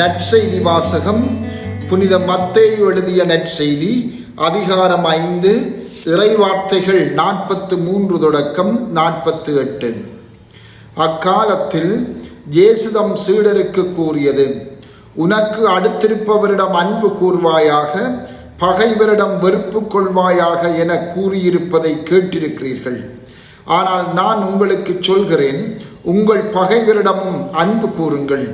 நற்செய்தி வாசகம் புனித மத்தேயு எழுதிய நற்செய்தி அதிகாரம் ஐந்து இறைவார்த்தைகள் நாற்பத்து மூன்று தொடக்கம் நாற்பத்து எட்டு. அக்காலத்தில் ஜேசுதம் சீடருக்கு கூறியது உனக்கு அடுத்திருப்பவரிடம் அன்பு கூர்வாயாக பகைவரிடம் வெறுப்பு கொள்வாயாக என கூறியிருப்பதை கேட்டிருக்கிறீர்கள். ஆனால் நான் உங்களுக்கு சொல்கிறேன் உங்கள் பகைவரிடமும் அன்பு கூறுங்கள்.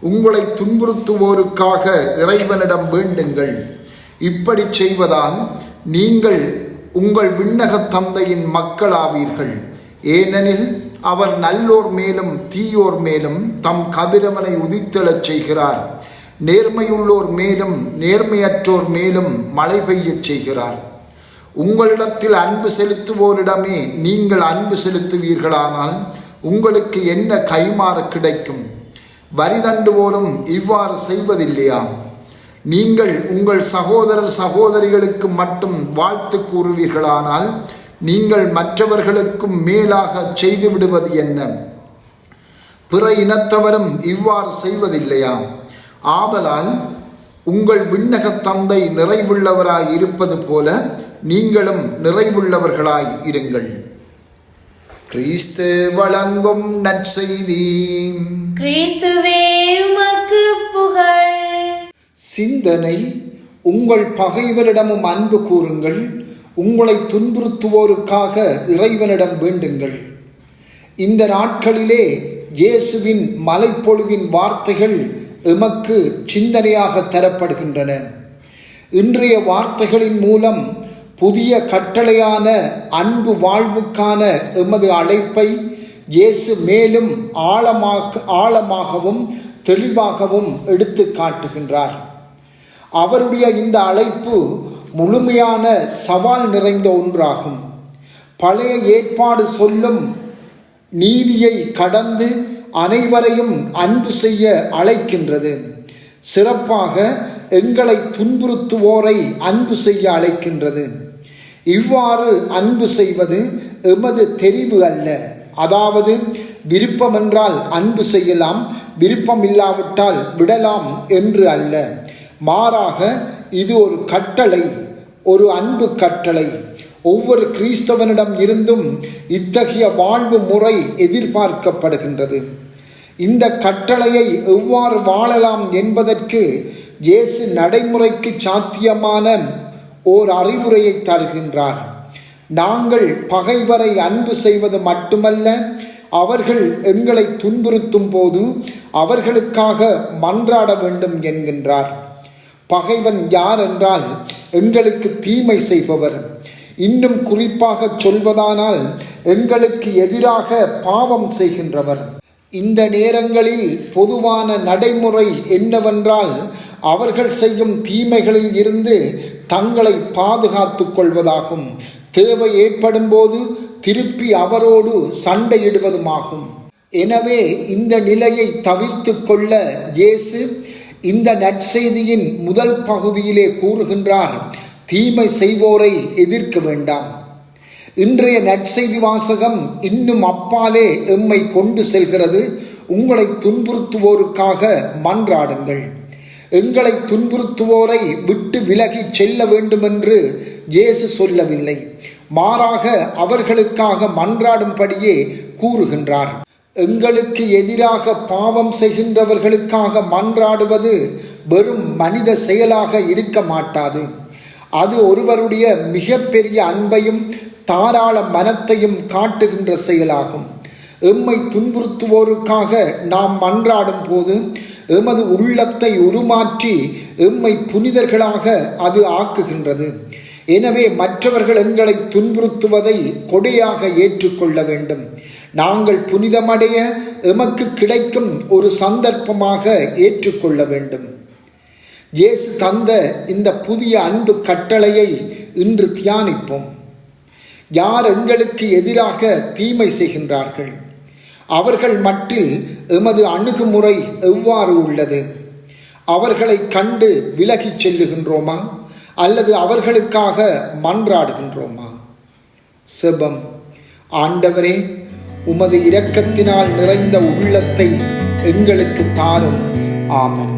உங்களை துன்புறுத்துவோருக்காக இறைவனிடம் வேண்டுங்கள். இப்படி செய்வதால் நீங்கள் உங்கள் விண்ணகத் தந்தையின் மக்களாவீர்கள். ஏனெனில் அவர் நல்லோர் மேலும் தீயோர் மேலும் தம் கதிரவனை உதித்தெழச் செய்கிறார். நேர்மையுள்ளோர் மேலும் நேர்மையற்றோர் மேலும் மழை பெய்யச் செய்கிறார். உங்களிடத்தில் அன்பு செலுத்துவோரிடமே நீங்கள் அன்பு செலுத்துவீர்களானால் உங்களுக்கு என்ன கைமாறு கிடைக்கும்? வரி தண்டுவோரும் இவ்வாறு செய்வதில்லையா? நீங்கள் உங்கள் சகோதரர் சகோதரிகளுக்கு மட்டும் வாழ்த்து கூறுவீர்களானால் நீங்கள் மற்றவர்களுக்கும் மேலாக செய்து விடுவது என்ன? பிற இனத்தவரும் இவ்வாறு செய்வதில்லையா? ஆதலால் உங்கள் விண்ணகத் தந்தை நிறைவுள்ளவராய் இருப்பது போல நீங்களும் நிறைவுள்ளவர்களாய் இருங்கள். கிறிஸ்து வழங்கும் நற்செய்தி. கிறிஸ்துவே உமக்கு புகழ். சிந்தனை உங்கள் பகைவரிடமும் அன்பு கூறுங்கள். உங்களை துன்புறுத்துவோருக்காக இறைவனிடம் வேண்டுங்கள். இந்த நாட்களிலே இயேசுவின் மலைப்பொழுவின் வார்த்தைகள் எமக்கு சிந்தனையாக தரப்படுகின்றன. இன்றைய வார்த்தைகளின் மூலம் புதிய கட்டளையான அன்பு வாழ்வுக்கான எமது அழைப்பை இயேசு மேலும் ஆழமாக ஆழமாகவும் தெளிவாகவும் எடுத்து காட்டுகின்றார். அவருடைய இந்த அழைப்பு முழுமையான சவால் நிறைந்த ஒன்றாகும். பழைய ஏற்பாடு சொல்லும் நீதியை கடந்து அனைவரையும் அன்பு செய்ய அழைக்கின்றது. சிறப்பாக எங்களை துன்புறுத்துவோரை அன்பு செய்ய அழைக்கின்றது. இவ்வாறு அன்பு செய்வது எமது தெரிவு அல்ல. அதாவது விருப்பமென்றால் அன்பு செய்யலாம் விருப்பம் இல்லாவிட்டால் விடலாம் என்று அல்ல. மாறாக இது ஒரு கட்டளை ஒரு அன்பு கட்டளை. ஒவ்வொரு கிறிஸ்தவனிடம் இருந்தும் இத்தகைய வாழ்வு முறை எதிர்பார்க்கப்படுகின்றது. இந்த கட்டளையை எவ்வாறு வாழலாம் என்பதற்கு இயேசு நடைமுறைக்கு சாத்தியமான ஓர் அறிவுரையை தருகின்றார். நாங்கள் பகைவரை அன்பு செய்வது மட்டுமல்ல அவர்கள் எங்களை துன்புறுத்தும் போது அவர்களுக்காக மன்றாட வேண்டும் என்கின்றார். பகைவன் யார் என்றால் எங்களுக்கு தீமை செய்பவர். இன்னும் குறிப்பாக சொல்வதானால் எங்களுக்கு எதிராக பாவம் செய்கின்றவர். இந்த நேரங்களில் பொதுவான நடைமுறை என்னவென்றால் அவர்கள் செய்யும் தீமைகளில் இருந்து தங்களை பாதுகாத்து கொள்வதாகும். தேவை ஏற்படும் போது திருப்பி அவரோடு சண்டையிடுவதுமாகும். எனவே இந்த நிலையை தவிர்த்து கொள்ள இயேசு இந்த நற்செய்தியின் முதல் பகுதியிலே கூறுகின்றார் தீமை செய்வோரை எதிர்க்க வேண்டாம். இன்றைய நற்செய்தி வாசகம் இன்னும் அப்பாலே எம்மை கொண்டு செல்கிறது. உங்களை துன்புறுத்துவோருக்காக மன்றாடுங்கள். எங்களை துன்புறுத்துவோரை விட்டு விலகி செல்ல வேண்டுமென்று இயேசு சொல்லவில்லை. மாறாக அவர்களுக்காக மன்றாடும்படியே கூறுகின்றார். எங்களுக்கு எதிராக பாவம் செய்கின்றவர்களுக்காக மன்றாடுவது வெறும் மனித செயலாக இருக்க மாட்டாது. அது ஒருவருடைய மிகப்பெரிய அன்பையும் தாராள மனத்தையும் காட்டுகின்ற செயலாகும். எம்மை துன்புறுத்துவோருக்காக நாம் மன்றாடும் போது எமது உள்ளத்தை உருமாற்றி எம்மை புனிதர்களாக அது ஆக்குகின்றது. எனவே மற்றவர்கள் எங்களை துன்புறுத்துவதை கொடையாக ஏற்றுக்கொள்ள வேண்டும். நாங்கள் புனிதமடைய எமக்கு கிடைக்கும் ஒரு சந்தர்ப்பமாக ஏற்றுக்கொள்ள வேண்டும். இயேசு தந்த இந்த புதிய அன்பு கட்டளையை இன்று தியானிப்போம். யார் எங்களுக்கு எதிராக தீமை செய்கின்றார்கள்? அவர்கள் மட்டில் எமது அணுகுமுறை எவ்வாறு உள்ளது? அவர்களை கண்டு விலகிச் செல்லுகின்றோமா? அல்லது அவர்களுக்காக மன்றாடுகின்றோமா? செபம். ஆண்டவரே உமது இரக்கத்தினால் நிறைந்த உள்ளத்தை எங்களுக்கு தாரும். ஆமன்.